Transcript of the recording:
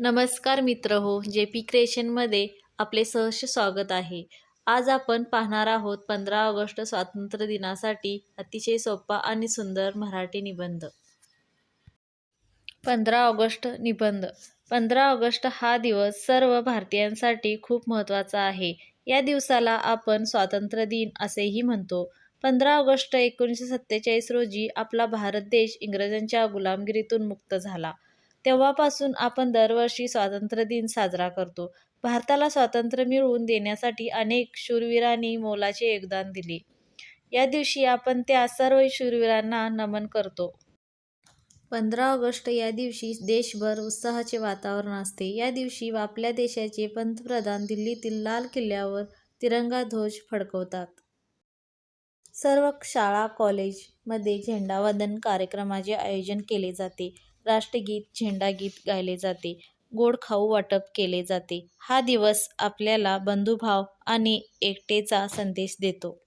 नमस्कार मित्र हो जे पी क्रिएशनमध्ये आपले सहर्ष स्वागत आहे. आज आपण पाहणार आहोत पंधरा ऑगस्ट स्वातंत्र्य दिनासाठी अतिशय सोपा आणि सुंदर मराठी निबंध. पंधरा ऑगस्ट निबंध. पंधरा ऑगस्ट हा दिवस सर्व भारतीयांसाठी खूप महत्त्वाचा आहे. या दिवसाला आपण स्वातंत्र्य दिन असेही म्हणतो. पंधरा ऑगस्ट एकोणीसशे सत्तेचाळीस रोजी आपला भारत देश इंग्रजांच्या गुलामगिरीतून मुक्त झाला. तेव्हापासून आपण दरवर्षी स्वातंत्र्य दिन साजरा करतो. भारताला स्वातंत्र्य मिळवून देण्यासाठी अनेक शूरवीरांनी मोलाचे योगदान दिले. या दिवशी आपण त्या सर्व शूरवीरांना नमन करतो. पंधरा ऑगस्ट या दिवशी देशभर उत्साहाचे वातावरण असते. या दिवशी आपल्या देशाचे पंतप्रधान दिल्लीतील लाल किल्ल्यावर तिरंगा ध्वज फडकवतात. सर्व शाळा कॉलेजमध्ये झेंडावंदन कार्यक्रमाचे आयोजन केले जाते. राष्ट्रगीत झेंडागीत गायले जाते. गोड खाऊ वाटप केले जाते. हा दिवस आपल्याला बंधुभाव आणि एकटेचा संदेश देतो.